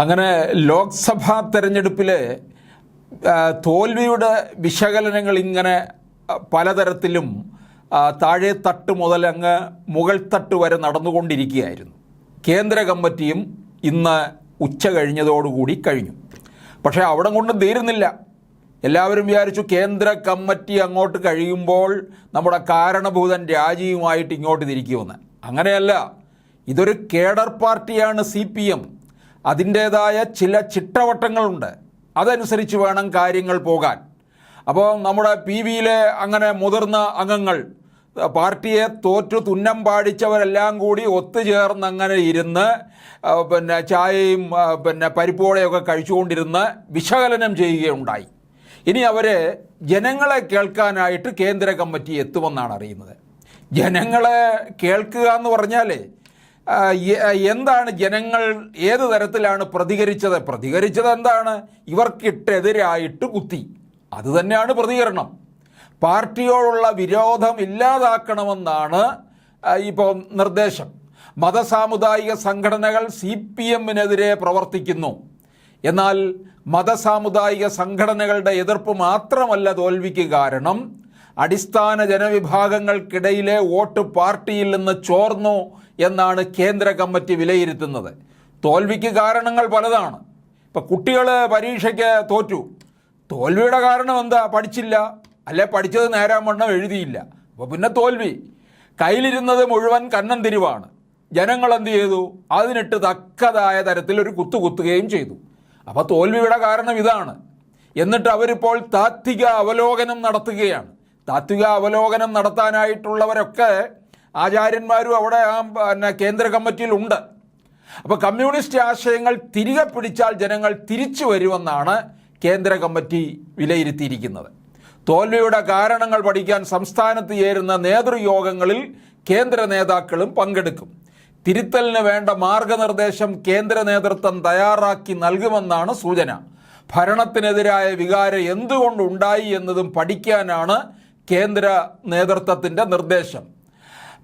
അങ്ങനെ ലോക്സഭാ തെരഞ്ഞെടുപ്പിലെ തോൽവിയുടെ വിശകലനങ്ങൾ ഇങ്ങനെ പലതരത്തിലും താഴെ തട്ട് മുതൽ അങ്ങ് മുകൾ തട്ട് വരെ നടന്നുകൊണ്ടിരിക്കുകയായിരുന്നു. കേന്ദ്ര കമ്മിറ്റിയും ഇന്ന് ഉച്ച കഴിഞ്ഞതോടുകൂടി കഴിഞ്ഞു. പക്ഷേ അവിടെ കൊണ്ട് തീരുന്നില്ല. എല്ലാവരും വിചാരിച്ചു കേന്ദ്ര കമ്മിറ്റി അങ്ങോട്ട് കഴിയുമ്പോൾ നമ്മുടെ കാരണഭൂതൻ രാജിയുമായിട്ട് ഇങ്ങോട്ട് തിരിക്കുമെന്ന്. അങ്ങനെയല്ല. ഇതൊരു കേഡർ പാർട്ടിയാണ് സി പി എം. അതിന്റേതായ ചില ചിട്ടവട്ടങ്ങളുണ്ട്. അതനുസരിച്ച് വേണം കാര്യങ്ങൾ പോകാൻ. അപ്പോൾ നമ്മുടെ പി വിയിലെ അങ്ങനെ മുതിർന്ന അംഗങ്ങൾ പാർട്ടിയെ തോറ്റു തുന്നം പാടിച്ചവരെല്ലാം കൂടി ഒത്തുചേർന്ന് അങ്ങനെ ഇരുന്ന് പിന്നെ ചായയും പിന്നെ പരിപ്പോടെയൊക്കെ കഴിച്ചുകൊണ്ടിരുന്ന് വിശകലനം ചെയ്യുകയുണ്ടായി. ഇനി അവർ ജനങ്ങളെ കേൾക്കാനായിട്ട് കേന്ദ്ര കമ്മിറ്റി എത്തുമെന്നാണ് അറിയുന്നത്. ജനങ്ങളെ കേൾക്കുക എന്ന് എ- എന്താണ് ജനങ്ങൾ ഏത് തരത്തിലാണ് പ്രതികരിച്ചത്? പ്രതികരിച്ചത് എന്താണ്? ഇവർക്കിട്ടെതിരായിട്ട് കുത്തി. അത് തന്നെയാണ് പ്രതികരണം. പാർട്ടിയോടുള്ള വിരോധം ഇല്ലാതാക്കണമെന്നാണ് ഇപ്പോൾ നിർദ്ദേശം. മതസാമുദായിക സംഘടനകൾ സി പി എമ്മിനെതിരെ പ്രവർത്തിക്കുന്നു. എന്നാൽ മതസാമുദായിക സംഘടനകളുടെ എതിർപ്പ് മാത്രമല്ല തോൽവിക്ക് കാരണം അടിസ്ഥാന ജനവിഭാഗങ്ങൾക്കിടയിലെ വോട്ട് പാർട്ടിയിൽ നിന്ന് ചോർന്നു എന്നാണ് കേന്ദ്ര കമ്മിറ്റി വിലയിരുത്തുന്നത്. തോൽവിക്ക് കാരണങ്ങൾ പലതാണ്. ഇപ്പം കുട്ടികൾ പരീക്ഷയ്ക്ക് തോറ്റു. തോൽവിയുടെ കാരണം എന്താ? പഠിച്ചില്ല. അല്ലെ പഠിച്ചത് നേരാൻ വണ്ണം എഴുതിയില്ല. അപ്പോൾ പിന്നെ തോൽവി. കയ്യിലിരുന്നത് മുഴുവൻ കണ്ണൻ തിരിവാണ്. ജനങ്ങൾ എന്ത് ചെയ്തു? അതിനിട്ട് തക്കതായ തരത്തിൽ ഒരു കുത്തു കുത്തുകയും ചെയ്തു. അപ്പോൾ തോൽവിയുടെ കാരണം ഇതാണ്. എന്നിട്ട് അവരിപ്പോൾ താത്വിക അവലോകനം നടത്തുകയാണ്. താത്വിക അവലോകനം നടത്താനായിട്ടുള്ളവരൊക്കെ ആചാര്യന്മാരും അവിടെ ആ പിന്നെ കേന്ദ്ര കമ്മിറ്റിയിലുണ്ട് അപ്പോൾ കമ്മ്യൂണിസ്റ്റ് ആശയങ്ങൾ തിരികെ പിടിച്ചാൽ ജനങ്ങൾ തിരിച്ചു വരുമെന്നാണ് കേന്ദ്ര കമ്മിറ്റി വിലയിരുത്തിയിരിക്കുന്നത്. തോൽവിയുടെ കാരണങ്ങൾ പഠിക്കാൻ സംസ്ഥാനത്ത് ചേരുന്ന നേതൃയോഗങ്ങളിൽ കേന്ദ്ര നേതാക്കളും പങ്കെടുക്കും. തിരുത്തലിന് വേണ്ട മാർഗനിർദ്ദേശം കേന്ദ്ര നേതൃത്വം തയ്യാറാക്കി നൽകുമെന്നാണ് സൂചന. ഭരണത്തിനെതിരായ വികാരം എന്തുകൊണ്ടുണ്ടായി എന്നതും പഠിക്കാനാണ് കേന്ദ്ര നേതൃത്വത്തിന്റെ നിർദ്ദേശം.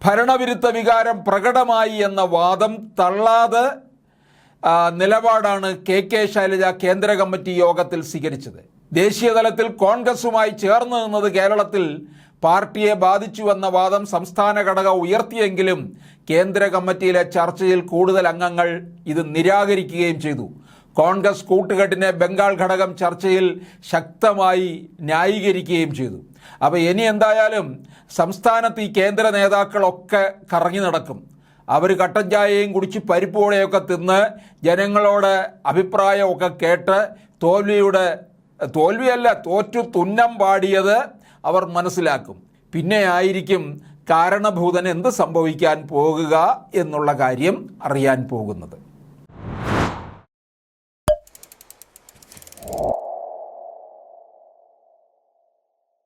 ഭരണവിരുദ്ധ വികാരം പ്രകടമായി എന്ന വാദം തള്ളാതെ നിലപാടാണ് കെ കെ ശൈലജ കേന്ദ്ര കമ്മിറ്റി യോഗത്തിൽ സ്വീകരിച്ചത്. ദേശീയതലത്തിൽ കോൺഗ്രസുമായി ചേർന്ന് നിന്നത് കേരളത്തിൽ പാർട്ടിയെ ബാധിച്ചുവെന്ന വാദം സംസ്ഥാന ഘടക ഉയർത്തിയെങ്കിലും കേന്ദ്ര കമ്മിറ്റിയിലെ ചർച്ചയിൽ കൂടുതൽ അംഗങ്ങൾ ഇത് നിരാകരിക്കുകയും ചെയ്തു. കോൺഗ്രസ് കൂട്ടുകെട്ടിനെ ബംഗാൾ ഘടകം ചർച്ചയിൽ ശക്തമായി ന്യായീകരിക്കുകയും ചെയ്തു. അപ്പോൾ ഇനി എന്തായാലും സംസ്ഥാനത്ത് ഈ കേന്ദ്ര നേതാക്കളൊക്കെ കറങ്ങി നടക്കും. അവർ കട്ടൻ ചായയും കുടിച്ച് പരിപ്പോടെയൊക്കെ തിന്ന് ജനങ്ങളോട് അഭിപ്രായമൊക്കെ കേട്ട് തോൽവിയുടെ തോൽവിയല്ല തോറ്റു തുന്നം പാടിയത് അവർ മനസ്സിലാക്കും. പിന്നെ ആയിരിക്കും കാരണഭൂതൻ എന്ത് സംഭവിക്കാൻ പോകുക എന്നുള്ള കാര്യം അറിയാൻ പോകുന്നത്.